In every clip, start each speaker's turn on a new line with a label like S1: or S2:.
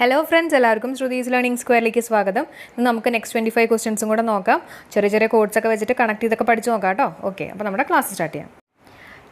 S1: Hello friends എല്ലാവർക്കും Shruthi's learning സ്ക്വയറിലേക്ക് സ്വാഗതം. ഇന്ന് നമുക്ക് നെക്സ്റ്റ് ട്വന്റി ഫൈവ് ക്വസ്റ്റ്യൻസും കൂടെ നോക്കാം. ചെറിയ ചെറിയ കോഡ്സ് ഒക്കെ വെച്ചിട്ട് കണക്ട് ചെയ്തൊക്കെ പഠിച്ച് നോക്കാം കേട്ടോ. ഓക്കെ അപ്പോൾ നമ്മുടെ ക്ലാസ് സ്റ്റാർട്ട് ചെയ്യാം.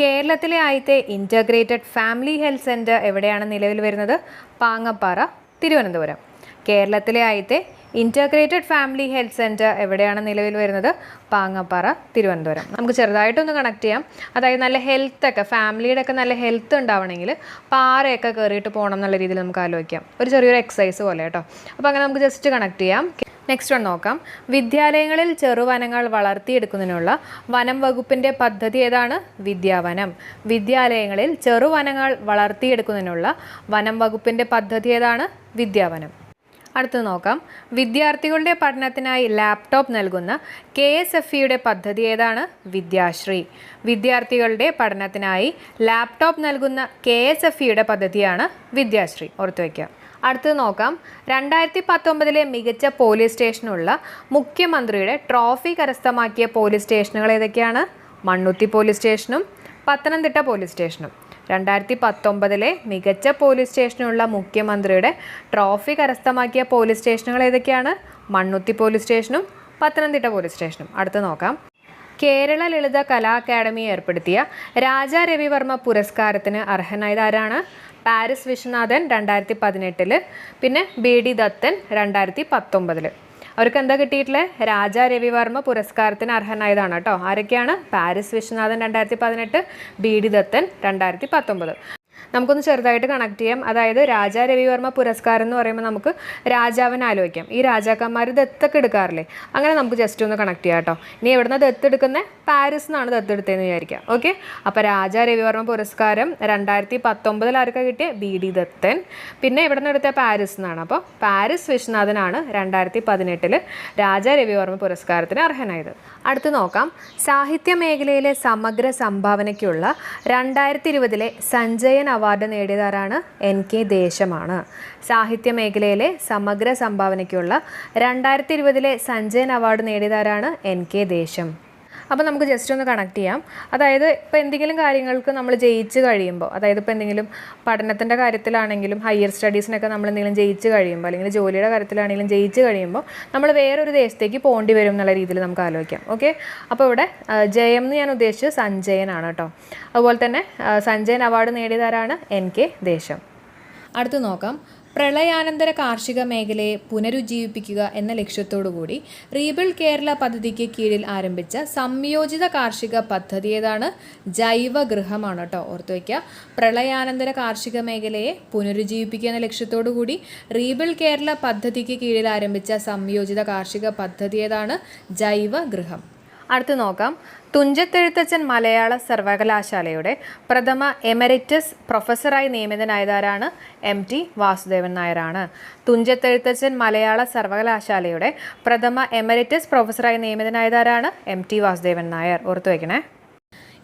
S1: കേരളത്തിലെ ആദ്യത്തെ ഇന്റഗ്രേറ്റഡ് ഫാമിലി ഹെൽത്ത് സെന്റർ എവിടെയാണ് നിലവിൽ വരുന്നത്? പാങ്ങപ്പാറ തിരുവനന്തപുരം. കേരളത്തിലെ ആദ്യത്തെ ഇന്റഗ്രേറ്റഡ് ഫാമിലി ഹെൽത്ത് സെന്റർ എവിടെയാണ് നിലവിൽ വരുന്നത്? പാങ്ങപ്പാറ തിരുവനന്തപുരം. നമുക്ക് ചെറുതായിട്ടൊന്ന് കണക്ട് ചെയ്യാം. അതായത് നല്ല ഹെൽത്തൊക്കെ ഫാമിലിയുടെ ഒക്കെ നല്ല ഹെൽത്ത് ഉണ്ടാവണമെങ്കിൽ പാറയൊക്കെ കയറിയിട്ട് പോകണം എന്നുള്ള രീതിയിൽ നമുക്ക് ആലോചിക്കാം. ഒരു ചെറിയൊരു എക്സസൈസ് പോലെ കേട്ടോ. അപ്പോൾ അങ്ങനെ നമുക്ക് ജസ്റ്റ് കണക്ട് ചെയ്യാം. നെക്സ്റ്റ് വൺ നോക്കാം. വിദ്യാലയങ്ങളിൽ ചെറുവനങ്ങൾ വളർത്തിയെടുക്കുന്നതിനുള്ള വനം വകുപ്പിന്റെ പദ്ധതി ഏതാണ്? വിദ്യാവനം. വിദ്യാലയങ്ങളിൽ ചെറുവനങ്ങൾ വളർത്തിയെടുക്കുന്നതിനുള്ള വനം വകുപ്പിന്റെ പദ്ധതി ഏതാണ്? വിദ്യാവനം. അടുത്ത് നോക്കാം. വിദ്യാർത്ഥികളുടെ പഠനത്തിനായി ലാപ്ടോപ്പ് നൽകുന്ന കെ എസ് എഫ് ഇയുടെ പദ്ധതി ഏതാണ്? വിദ്യാശ്രീ. വിദ്യാർത്ഥികളുടെ പഠനത്തിനായി ലാപ്ടോപ്പ് നൽകുന്ന കെ എസ് എഫ് ഇയുടെ പദ്ധതിയാണ് വിദ്യാശ്രീ. ഓർത്തു വയ്ക്കുക. അടുത്തത് നോക്കാം. രണ്ടായിരത്തി പത്തൊമ്പതിലെ മികച്ച പോലീസ് സ്റ്റേഷനുള്ള മുഖ്യമന്ത്രിയുടെ ട്രോഫി കരസ്ഥമാക്കിയ പോലീസ് സ്റ്റേഷനുകൾ ഏതൊക്കെയാണ്? മണ്ണുത്തി പോലീസ് സ്റ്റേഷനും പത്തനംതിട്ട പോലീസ് സ്റ്റേഷനും രണ്ടായിരത്തി പത്തൊമ്പതിലെ മികച്ച പോലീസ് സ്റ്റേഷനുള്ള മുഖ്യമന്ത്രിയുടെ ട്രോഫി കരസ്ഥമാക്കിയ പോലീസ് സ്റ്റേഷനുകൾ ഏതൊക്കെയാണ്? മണ്ണുത്തി പോലീസ് സ്റ്റേഷനും പത്തനംതിട്ട പോലീസ് സ്റ്റേഷനും. അടുത്ത് നോക്കാം. കേരള ലളിത കലാ അക്കാദമി ഏർപ്പെടുത്തിയ രാജാ രവിവർമ്മ പുരസ്കാരത്തിന് അർഹനായത് ആരാണ്? പാരിസ് വിശ്വനാഥൻ രണ്ടായിരത്തി പതിനെട്ടിൽ പിന്നെ ബി ഡി ദത്തൻ രണ്ടായിരത്തി പത്തൊമ്പതിൽ അവർക്ക് എന്താ കിട്ടിയിട്ടുള്ളത് രാജാ രവിവർമ്മ പുരസ്കാരത്തിന് അർഹനായതാണ് കേട്ടോ. ആരൊക്കെയാണ്? പാരിസ് വിശ്വനാഥൻ രണ്ടായിരത്തി പതിനെട്ട് ബി ഡി ദത്തൻ രണ്ടായിരത്തി പത്തൊമ്പത് നമുക്കൊന്ന് ചെറുതായിട്ട് കണക്ട് ചെയ്യാം. അതായത് രാജാ രവിവർമ്മ പുരസ്കാരം എന്ന് പറയുമ്പോൾ നമുക്ക് രാജാവിനെ ആലോചിക്കാം. ഈ രാജാക്കന്മാർ ദത്തൊക്കെ എടുക്കാറില്ലേ? അങ്ങനെ നമുക്ക് ജസ്റ്റ് ഒന്ന് കണക്ട് ചെയ്യാം കേട്ടോ. ഇനി എവിടുന്ന ദത്തെടുക്കുന്നത് പാരീസ് നിന്നാണ് ദത്തെടുത്തതെന്ന് വിചാരിക്കാം. ഓക്കെ അപ്പോൾ രാജാ രവിവർമ്മ പുരസ്കാരം രണ്ടായിരത്തി പത്തൊമ്പതിൽ ആർക്കാ കിട്ടിയ? B D Dathan. പിന്നെ ഇവിടെ നിന്ന് എടുത്ത പാരീസ് നിന്നാണ്. അപ്പോൾ പാരീസ് വിശ്വനാഥനാണ് രണ്ടായിരത്തി പതിനെട്ടിൽ രാജാ രവിവർമ്മ പുരസ്കാരത്തിന് അർഹനായത്. അടുത്ത് നോക്കാം. സാഹിത്യ മേഖലയിലെ സമഗ്ര സംഭാവനയ്ക്കുള്ള രണ്ടായിരത്തി ഇരുപതിലെ സഞ്ജയൻ അവാർഡ് നേടിയതാരാണ് എൻ കെ ദേശമാണ്. സാഹിത്യ മേഖലയിലെ സമഗ്ര സംഭാവനയ്ക്കുള്ള രണ്ടായിരത്തി ഇരുപതിലെ സഞ്ജയൻ അവാർഡ് നേടിയതാരാണ് എൻ കെ ദേശം. അപ്പോൾ നമുക്ക് ജസ്റ്റ് ഒന്ന് കണക്ട് ചെയ്യാം. അതായത് ഇപ്പോൾ എന്തെങ്കിലും കാര്യങ്ങൾക്ക് നമ്മൾ ജയിച്ച് കഴിയുമ്പോൾ അതായത് ഇപ്പോൾ എന്തെങ്കിലും പഠനത്തിന്റെ കാര്യത്തിലാണെങ്കിലും ഹയർ സ്റ്റഡീസിനൊക്കെ നമ്മൾ എന്തെങ്കിലും ജയിച്ച് കഴിയുമ്പോൾ അല്ലെങ്കിൽ ജോലിയുടെ കാര്യത്തിലാണെങ്കിലും ജയിച്ച് കഴിയുമ്പോൾ നമ്മൾ വേറൊരു ദേശത്തേക്ക് പോകേണ്ടി വരും എന്നുള്ള രീതിയിൽ നമുക്ക് ആലോചിക്കാം. ഓക്കെ അപ്പോൾ ഇവിടെ ജയം എന്ന് ഞാൻ ഉദ്ദേശിച്ചത് സഞ്ജയനാണ് കേട്ടോ. അതുപോലെ തന്നെ Sanjayan award നേടിയതാരാണ്? N K Desam. അടുത്ത് നോക്കാം. പ്രളയാനന്തര കാർഷിക മേഖലയെ പുനരുജ്ജീവിപ്പിക്കുക എന്ന ലക്ഷ്യത്തോടുകൂടി റീബിൾ കേരള പദ്ധതിക്ക് കീഴിൽ ആരംഭിച്ച സംയോജിത കാർഷിക പദ്ധതി ഏതാണ് ജൈവഗൃഹമാണ് കേട്ടോ. ഓർത്തു വയ്ക്കുക പ്രളയാനന്തര കാർഷിക മേഖലയെ പുനരുജ്ജീവിപ്പിക്കുക എന്ന ലക്ഷ്യത്തോടുകൂടി റീബിൾ കേരള പദ്ധതിക്ക് കീഴിൽ ആരംഭിച്ച സംയോജിത കാർഷിക പദ്ധതി ഏതാണ് ജൈവഗൃഹം. അടുത്ത് നോക്കാം. തുഞ്ചത്തെഴുത്തച്ഛൻ മലയാള സർവകലാശാലയുടെ പ്രഥമ എമരിറ്റസ് പ്രൊഫസറായി നിയമിതനായതാരാണ് എം ടി വാസുദേവൻ നായരാണ്. തുഞ്ചത്തെഴുത്തച്ഛൻ മലയാള സർവകലാശാലയുടെ പ്രഥമ എമരിറ്റസ് പ്രൊഫസറായി നിയമിതനായതാരാണ് എം ടി വാസുദേവൻ നായർ. ഓർത്തു വയ്ക്കണേ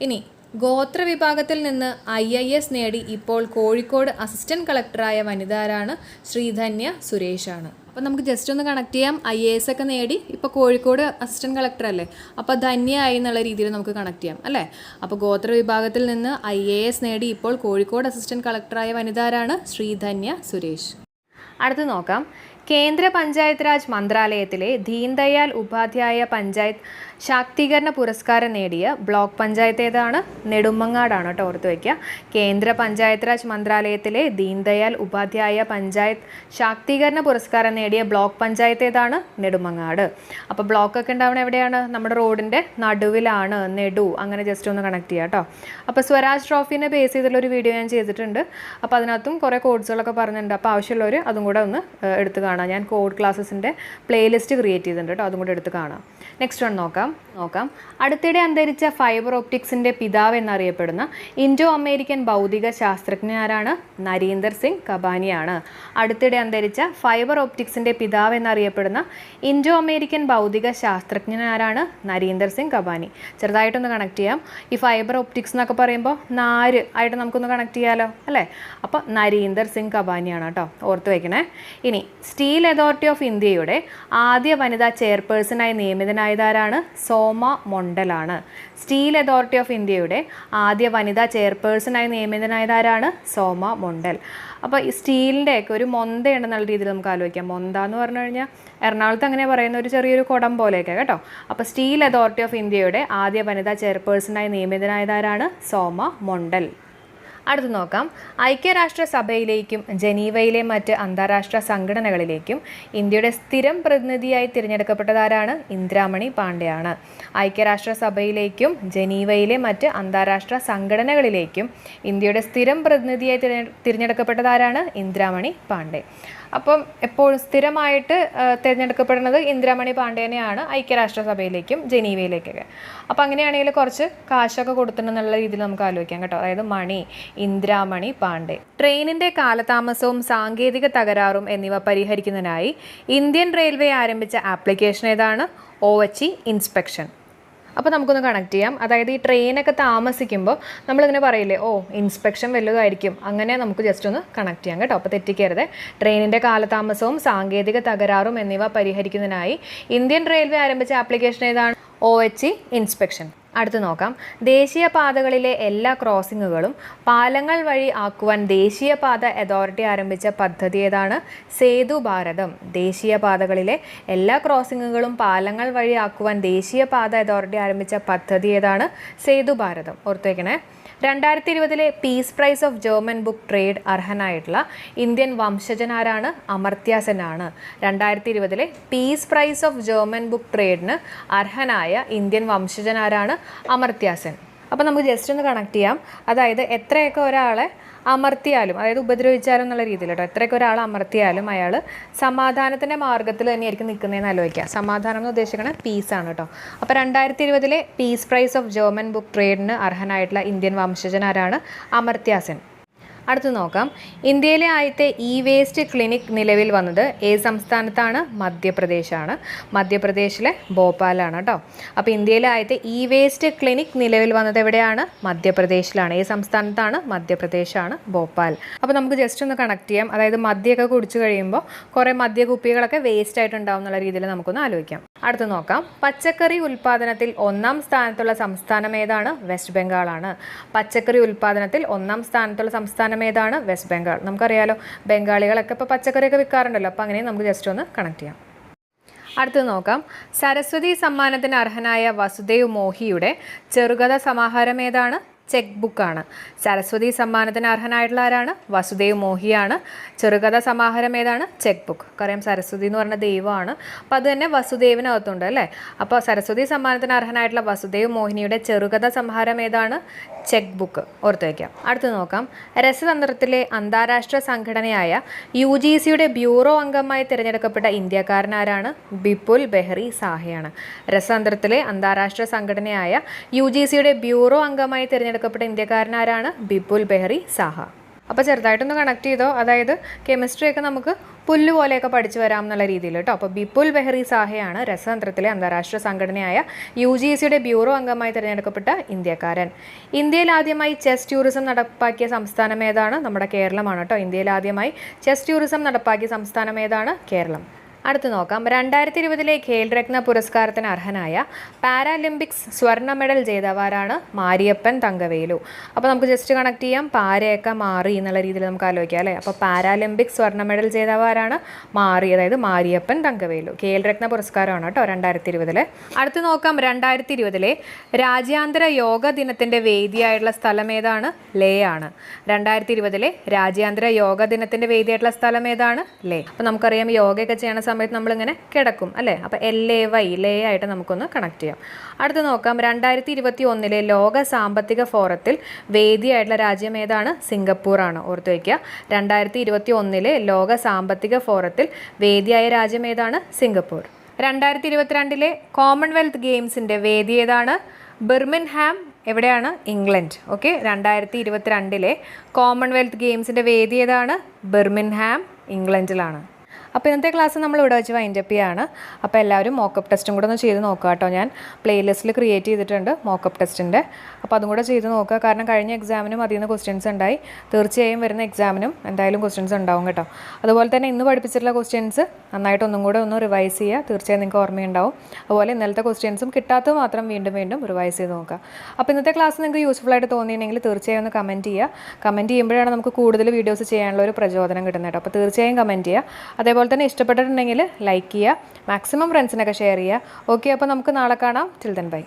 S1: ഇനി ഗോത്ര വിഭാഗത്തിൽ നിന്ന് ഐ ഐ എസ് നേടി ഇപ്പോൾ കോഴിക്കോട് അസിസ്റ്റന്റ് കളക്ടറായ വനിതാരാണ് ശ്രീധന്യ സുരേഷാണ്. അപ്പോൾ നമുക്ക് ജസ്റ്റ് ഒന്ന് കണക്ട് ചെയ്യാം. ഐ എ എസ് ഒക്കെ നേടി ഇപ്പോൾ കോഴിക്കോട് അസിസ്റ്റന്റ് കളക്ടർ അല്ലേ? അപ്പോൾ ധന്യയായി എന്നുള്ള രീതിയിൽ നമുക്ക് കണക്ട് ചെയ്യാം അല്ലേ? അപ്പോൾ ഗോത്ര വിഭാഗത്തിൽ നിന്ന് ഐ എ എസ് നേടി ഇപ്പോൾ കോഴിക്കോട് അസിസ്റ്റന്റ് കളക്ടറായ വനിതാരാണ് ശ്രീധന്യ സുരേഷ്. അടുത്ത് നോക്കാം. കേന്ദ്ര പഞ്ചായത്ത് രാജ് മന്ത്രാലയത്തിലെ ദീൻദയാൽ ഉപാധ്യായ പഞ്ചായത്ത് ശാക്തീകരണ പുരസ്കാരം നേടിയ ബ്ലോക്ക് പഞ്ചായത്ത് ഏതാണ് നെടുമങ്ങാടാണ് കേട്ടോ ഓർത്ത് വയ്ക്കുക കേന്ദ്ര പഞ്ചായത്ത് രാജ് മന്ത്രാലയത്തിലെ ദീൻദയാൽ ഉപാധ്യായ പഞ്ചായത്ത് ശാക്തീകരണ പുരസ്കാരം നേടിയ ബ്ലോക്ക് പഞ്ചായത്ത് ഏതാണ് നെടുമങ്ങാട്. അപ്പോൾ ബ്ലോക്ക് ഒക്കെ ഉണ്ടാവണ എവിടെയാണ്? നമ്മുടെ റോഡിന്റെ നടുവിലാണ്. നെടു. അങ്ങനെ ജസ്റ്റ് ഒന്ന് കണക്ട് ചെയ്യാം കേട്ടോ. അപ്പോൾ സ്വരാജ് ട്രോഫീനെ ബേസ് ചെയ്തിട്ടുള്ള ഒരു വീഡിയോ ഞാൻ ചെയ്തിട്ടുണ്ട്. അപ്പോൾ അതിനകത്തും കുറേ കോഡ്സുകളൊക്കെ പറഞ്ഞിട്ടുണ്ട്. അപ്പോൾ ആവശ്യമുള്ളവർ അതും കൂടെ ഒന്ന് എടുത്ത് കാണാം. ഞാൻ കോഡ് ക്ലാസ്സസിന്റെ പ്ലേലിസ്റ്റ് ക്രിയേറ്റ് ചെയ്തിട്ടുണ്ട് കേട്ടോ. അതും കൂടെ എടുത്ത് കാണാം. നെക്സ്റ്റ് വൺ നോക്കാം. നോക്കാം നോക്കാം. അടുത്തിടെ അന്തരിച്ച ഫൈബർ ഒപ്റ്റിക്സിന്റെ പിതാവ് എന്നറിയപ്പെടുന്ന ഇൻഡോ അമേരിക്കൻ ഭൗതിക ശാസ്ത്രജ്ഞനാരാണ് നരീന്ദർ സിംഗ് കബാനിയാണ്. അടുത്തിടെ അന്തരിച്ച ഫൈബർ ഒപ്റ്റിക്സിന്റെ പിതാവ് എന്നറിയപ്പെടുന്ന ഇൻഡോ അമേരിക്കൻ ഭൗതിക ശാസ്ത്രജ്ഞൻ ആരാണ് നരീന്ദർ സിംഗ് കബാനി. ചെറുതായിട്ടൊന്ന് കണക്ട് ചെയ്യാം. ഈ ഫൈബർ ഒപ്റ്റിക്സ് എന്നൊക്കെ പറയുമ്പോൾ നാര് ആയിട്ട് നമുക്കൊന്ന് കണക്ട് ചെയ്യാലോ അല്ലേ? അപ്പോൾ നരീന്ദർ സിംഗ് കബാനിയാണ് കേട്ടോ ഓർത്ത് വയ്ക്കണേ ഇനി സ്റ്റീൽ അതോറിറ്റി ഓഫ് ഇന്ത്യയുടെ ആദ്യ വനിതാ ചെയർപേഴ്സണായി നിയമിതനായതാരാണ് സോമ മൊണ്ടലാണ് സ്റ്റീൽ അതോറിറ്റി ഓഫ് ഇന്ത്യയുടെ ആദ്യ വനിതാ ചെയർപേഴ്സണായി നിയമിതനായതാരാണ് സോമ മൊണ്ടൽ അപ്പോൾ ഈ സ്റ്റീലിന്റെ ഒക്കെ ഒരു മൊന്ത ഉണ്ടെന്നുള്ള രീതിയിൽ നമുക്ക് ആലോചിക്കാം. മൊന്ത എന്ന് പറഞ്ഞു കഴിഞ്ഞാൽ എറണാകുളത്ത് അങ്ങനെ പറയുന്ന ഒരു ചെറിയൊരു കുടം പോലെയൊക്കെ കേട്ടോ. അപ്പോൾ സ്റ്റീൽ അതോറിറ്റി ഓഫ് ഇന്ത്യയുടെ ആദ്യ വനിതാ ചെയർപേഴ്സണായി നിയമിതനായതാരാണ് സോമ മൊണ്ടൽ അടുത്ത് നോക്കാം. ഐക്യരാഷ്ട്രസഭയിലേക്കും ജനീവയിലെ മറ്റ് അന്താരാഷ്ട്ര സംഘടനകളിലേക്കും ഇന്ത്യയുടെ സ്ഥിരം പ്രതിനിധിയായി തിരഞ്ഞെടുക്കപ്പെട്ടതാരാണ് ഇന്ദ്രാമണി പാണ്ഡെയാണ്. ഐക്യരാഷ്ട്രസഭയിലേക്കും ജനീവയിലെ മറ്റ് അന്താരാഷ്ട്ര സംഘടനകളിലേക്കും ഇന്ത്യയുടെ സ്ഥിരം പ്രതിനിധിയായി തിരഞ്ഞെടുക്കപ്പെട്ടതാരാണ് ഇന്ദ്രാമണി പാണ്ഡെ. അപ്പം എപ്പോഴും സ്ഥിരമായിട്ട് തിരഞ്ഞെടുക്കപ്പെടുന്നത് ഇന്ദിരാമണി പാണ്ഡേനെയാണ് ഐക്യരാഷ്ട്രസഭയിലേക്കും ജനീവയിലേക്കൊക്കെ. അപ്പം അങ്ങനെയാണെങ്കിൽ കുറച്ച് കാശൊക്കെ കൊടുത്തിട്ടുണ്ടെന്നുള്ള രീതിയിൽ നമുക്ക് ആലോചിക്കാം കേട്ടോ. അതായത് മണി ഇന്ദിരാമണി പാണ്ഡെ. ട്രെയിനിന്റെ കാലതാമസവും സാങ്കേതിക തകരാറും എന്നിവ പരിഹരിക്കുന്നതിനായി ഇന്ത്യൻ റെയിൽവേ ആരംഭിച്ച ആപ്ലിക്കേഷൻ ഏതാണ്? O H inspection. അപ്പോൾ നമുക്കൊന്ന് കണക്ട് ചെയ്യാം. അതായത് ഈ ട്രെയിനൊക്കെ താമസിക്കുമ്പോൾ നമ്മളിങ്ങനെ പറയില്ലേ ഓ ഇൻസ്പെക്ഷൻ വല്ലതായിരിക്കും അങ്ങനെ നമുക്ക് ജസ്റ്റ് ഒന്ന് കണക്ട് ചെയ്യാം കേട്ടോ. അപ്പോൾ തെറ്റിക്കരുത്. ട്രെയിനിന്റെ കാലതാമസവും സാങ്കേതിക തകരാറും എന്നിവ പരിഹരിക്കുന്നതിനായി ഇന്ത്യൻ റെയിൽവേ ആരംഭിച്ച ആപ്ലിക്കേഷൻ ഏതാണ്? ഒ എച്ച് ഇൻസ്പെക്ഷൻ അടുത്ത് നോക്കാം. ദേശീയപാതകളിലെ എല്ലാ ക്രോസിങ്ങുകളും പാലങ്ങൾ വഴി ആക്കുവാൻ ദേശീയപാത അതോറിറ്റി ആരംഭിച്ച പദ്ധതി ഏതാണ്? സേതു ഭാരതം. ദേശീയപാതകളിലെ എല്ലാ ക്രോസിങ്ങുകളും പാലങ്ങൾ വഴി ആക്കുവാൻ ദേശീയപാത അതോറിറ്റി ആരംഭിച്ച പദ്ധതി ഏതാണ്? സേതു ഭാരതം. ഓർത്തു വെക്കണേ രണ്ടായിരത്തി ഇരുപതിലെ peace prize of German book trade അർഹനായിട്ടുള്ള Indian വംശജനാരാണ് അമർത്യ ആണ് രണ്ടായിരത്തി ഇരുപതിലെ peace prize of German book ട്രേഡിന് അർഹനായ ഇന്ത്യൻ വംശജനാരാണ് അമർത്യ അപ്പം അപ്പോൾ നമുക്ക് ജസ്റ്റ് ഒന്ന് കണക്ട് ചെയ്യാം. അതായത് എത്രയൊക്കെ ഒരാളെ അമർത്തിയാലും അതായത് ഉപദ്രവിച്ചാലും എന്നുള്ള രീതിയിൽ കേട്ടോ എത്രയൊക്കെ ഒരാൾ അമർത്തിയാലും അയാൾ സമാധാനത്തിന്റെ മാർഗത്തിൽ തന്നെയായിരിക്കും നിൽക്കുന്നതെന്ന് ആലോചിക്കുക സമാധാനം എന്ന് ഉദ്ദേശിക്കുന്നത് പീസാണ് കേട്ടോ അപ്പോൾ രണ്ടായിരത്തി ഇരുപതിലെ peace prize of German book ട്രേഡിന് അർഹനായിട്ടുള്ള ഇന്ത്യൻ വംശജനാരാണ് അമർത്യാസൻ. സെൻ അടുത്ത് നോക്കാം. ഇന്ത്യയിലെ ആദ്യത്തെ ഇ വേസ്റ്റ് ക്ലിനിക് നിലവിൽ വന്നത് ഏത് സംസ്ഥാനത്താണ്? മധ്യപ്രദേശാണ്. മധ്യപ്രദേശിലെ ഭോപ്പാലാണ് കേട്ടോ. അപ്പോൾ ഇന്ത്യയിലെ ആദ്യത്തെ ഇ വേസ്റ്റ് ക്ലിനിക് നിലവിൽ വന്നത് എവിടെയാണ്? മധ്യപ്രദേശിലാണ്. ഏത് സംസ്ഥാനത്താണ്? മധ്യപ്രദേശാണ്. ഭോപ്പാൽ. അപ്പോൾ നമുക്ക് ജസ്റ്റ് ഒന്ന് കണക്ട് ചെയ്യാം. അതായത് മദ്യമൊക്കെ കുടിച്ചു കഴിയുമ്പോൾ കുറേ മദ്യ കുപ്പികളൊക്കെ വേസ്റ്റ് ആയിട്ടുണ്ടാവും എന്നുള്ള രീതിയിൽ നമുക്കൊന്ന് ആലോചിക്കാം. അടുത്ത് നോക്കാം. പച്ചക്കറി ഉൽപ്പാദനത്തിൽ ഒന്നാം സ്ഥാനത്തുള്ള സംസ്ഥാനം ഏതാണ്? വെസ്റ്റ് ബംഗാളാണ്. പച്ചക്കറി ഉൽപ്പാദനത്തിൽ ഒന്നാം സ്ഥാനത്തുള്ള സംസ്ഥാനം ഏതാണ്? വെസ്റ്റ് ബംഗാൾ നമുക്കറിയാലോ ബംഗാളികളൊക്കെ ഇപ്പോൾ പച്ചക്കറിയൊക്കെ വിൽക്കാറുണ്ടല്ലോ. അപ്പോൾ അങ്ങനെ നമുക്ക് ജസ്റ്റ് ഒന്ന് കണക്ട് ചെയ്യാം. അടുത്തത് നോക്കാം. സരസ്വതി സമ്മാനത്തിന് അർഹനായ വസുദേവ് മോഹിയുടെ ചെറുകഥ സമാഹാരം ഏതാണ്? ചെക്ക് ബുക്കാണ് സരസ്വതി സമ്മാനത്തിന് അർഹനായിട്ടുള്ള ആരാണ്? വസുദേവ് മോഹിയാണ്. ചെറുകഥ സമാഹാരം ഏതാണ്? ചെക്ക് ബുക്ക് അറിയാം സരസ്വതി എന്ന് പറഞ്ഞ ദൈവമാണ്. അപ്പോൾ അത് തന്നെ വസുദേവിനകത്തുണ്ട് അല്ലേ? അപ്പോൾ സരസ്വതി സമ്മാനത്തിന് അർഹനായിട്ടുള്ള വസുദേവ് മോഹിനിയുടെ ചെറുകഥ സമാഹാരം ഏതാണ്? ചെക്ക് ബുക്ക് ഓർത്ത് വയ്ക്കാം. അടുത്ത് നോക്കാം. രസതന്ത്രത്തിലെ അന്താരാഷ്ട്ര സംഘടനയായ യു ജി സിയുടെ ബ്യൂറോ അംഗമായി തിരഞ്ഞെടുക്കപ്പെട്ട ഇന്ത്യക്കാരനാരാണ് ബിപുൽ ബെഹ്റി സാഹയാണ്. രസതന്ത്രത്തിലെ അന്താരാഷ്ട്ര സംഘടനയായ യു ജി സിയുടെ ബ്യൂറോ അംഗമായി തിരഞ്ഞെടുക്കപ്പെട്ട ഇന്ത്യക്കാരനാരാണ് ബിപുൽ ബെഹ്റി സാഹ. അപ്പോൾ ചെറുതായിട്ടൊന്ന് കണക്ട് ചെയ്തോ. അതായത് കെമിസ്ട്രിയൊക്കെ നമുക്ക് പുല്ല് പോലെയൊക്കെ പഠിച്ചു വരാം എന്നുള്ള രീതിയിൽ കേട്ടോ. അപ്പോൾ ബിപുൽ ബെഹ്റി സാഹയാണ് രസതന്ത്രത്തിലെ അന്താരാഷ്ട്ര സംഘടനയായ യു ജി സിയുടെ ബ്യൂറോ അംഗമായി തിരഞ്ഞെടുക്കപ്പെട്ട ഇന്ത്യക്കാരൻ. ഇന്ത്യയിൽ ആദ്യമായി ചെസ് ടൂറിസം നടപ്പാക്കിയ സംസ്ഥാനം ഏതാണ്? നമ്മുടെ കേരളമാണ് കേട്ടോ. ഇന്ത്യയിൽ ആദ്യമായി ചെസ് ടൂറിസം നടപ്പാക്കിയ സംസ്ഥാനം ഏതാണ്? കേരളം. അടുത്ത് നോക്കാം. രണ്ടായിരത്തി ഇരുപതിലെ ഖേൽരത്ന പുരസ്കാരത്തിന് അർഹനായ പാരാലിമ്പിക്സ് സ്വർണ മെഡൽ ജേതാവാരാണ് മാരിയപ്പൻ തങ്കവേലു. അപ്പോൾ നമുക്ക് ജസ്റ്റ് കണക്ട് ചെയ്യാം. പാരയൊക്കെ മാറി എന്നുള്ള രീതിയിൽ നമുക്ക് ആലോചിക്കാം അല്ലേ? അപ്പോൾ പാരാലിമ്പിക്സ് സ്വർണ മെഡൽ ജേതാവാരാണ് മാറി അതായത് മാരിയപ്പൻ തങ്കവേലു. ഖേൽരത്ന പുരസ്കാരമാണ് കേട്ടോ രണ്ടായിരത്തി ഇരുപതിലെ അടുത്ത് നോക്കാം. രണ്ടായിരത്തി ഇരുപതിലെ രാജ്യാന്തര യോഗ ദിനത്തിന്റെ വേദിയായിട്ടുള്ള സ്ഥലം ഏതാണ്? ലേ ആണ്. രണ്ടായിരത്തി ഇരുപതിലെ രാജ്യാന്തര യോഗ ദിനത്തിന്റെ വേദിയായിട്ടുള്ള സ്ഥലം ഏതാണ്? ലേ. അപ്പോൾ നമുക്കറിയാം യോഗയൊക്കെ ചെയ്യണ സമയത്ത് നമ്മളിങ്ങനെ കിടക്കും അല്ലേ? അപ്പോൾ എൽ എ വൈ ലേ ആയിട്ട് നമുക്കൊന്ന് കണക്ട് ചെയ്യാം. അടുത്ത് നോക്കാം. രണ്ടായിരത്തി ഇരുപത്തി ഒന്നിലെ ലോക സാമ്പത്തിക ഫോറത്തിൽ വേദിയായിട്ടുള്ള രാജ്യം ഏതാണ്? സിംഗപ്പൂറാണ് ഓർത്ത് വയ്ക്കുക. രണ്ടായിരത്തി ഇരുപത്തി ഒന്നിലെ ലോക സാമ്പത്തിക ഫോറത്തിൽ വേദിയായ രാജ്യം ഏതാണ്? സിംഗപ്പൂർ. രണ്ടായിരത്തി ഇരുപത്തിരണ്ടിലെ കോമൺവെൽത്ത് ഗെയിംസിന്റെ വേദി ഏതാണ്? ബിർമിൻഹാം എവിടെയാണ്? ഇംഗ്ലണ്ട്. ഓക്കെ? രണ്ടായിരത്തി ഇരുപത്തിരണ്ടിലെ കോമൺവെൽത്ത് ഗെയിംസിന്റെ വേദി ഏതാണ്? ബിർമിൻഹാം ഇംഗ്ലണ്ടിലാണ്. അപ്പോൾ ഇന്നത്തെ ക്ലാസ് നമ്മൾ ഇവിടെ വെച്ച് വൈൻഡ് അപ്പ് ചെയ്യാണ്. അപ്പോൾ എല്ലാവരും മോക്കപ്പ് ടെസ്റ്റും കൂടെ ഒന്ന് ചെയ്ത് നോക്കുക കേട്ടോ ഞാൻ. പ്ലേലിസ്റ്റിൽ ക്രിയേറ്റ് ചെയ്തിട്ടുണ്ട് മോക്കപ്പ് ടെസ്റ്റിന്റെ അപ്പോൾ അതും കൂടെ ചെയ്ത് നോക്കുക. കാരണം കഴിഞ്ഞ എക്സാമിനും അതിൽ നിന്ന് ക്വസ്റ്റ്യൻസ് ഉണ്ടായി. തീർച്ചയായും വരുന്ന എക്സാമിനും എന്തായാലും ക്വസ്റ്റ്യൻസ് ഉണ്ടാവും കേട്ടോ. അതുപോലെ തന്നെ ഇന്ന് പഠിപ്പിച്ചിട്ടുള്ള ക്വസ്റ്റ്യൻസ് നന്നായിട്ട് ഒന്നും കൂടെ ഒന്ന് റിവൈസ് ചെയ്യുക. തീർച്ചയായും നിങ്ങൾക്ക് ഓർമ്മയുണ്ടാവും. അതുപോലെ ഇന്നലത്തെ ക്വസ്റ്റ്യൻസും കിട്ടാത്തത് മാത്രം വീണ്ടും വീണ്ടും റിവൈസ് ചെയ്ത് നോക്കുക. അപ്പോൾ ഇന്നത്തെ ക്ലാസ് നിങ്ങൾക്ക് യൂസ്ഫുൾ ആയിട്ട് തോന്നിയിട്ടുണ്ടെങ്കിൽ തീർച്ചയായും ഒന്ന് കമന്റ് ചെയ്യുക. കമന്റ് ചെയ്യുമ്പോഴാണ് നമുക്ക് കൂടുതൽ വീഡിയോസ് ചെയ്യാനുള്ള ഒരു പ്രചോദനം കിട്ടുന്നത് കേട്ടോ. അപ്പോൾ തീർച്ചയായും കമന്റ് ചെയ്യുക. അതേപോലെ തന്നെ ഇഷ്ടപ്പെട്ടിട്ടുണ്ടെങ്കിൽ ലൈക്ക് ചെയ്യുക. മാക്സിമം ഫ്രണ്ട്സിനൊക്കെ ഷെയർ ചെയ്യുക. ഓക്കെ അപ്പോൾ നമുക്ക് നാളെ കാണാം. Till then bye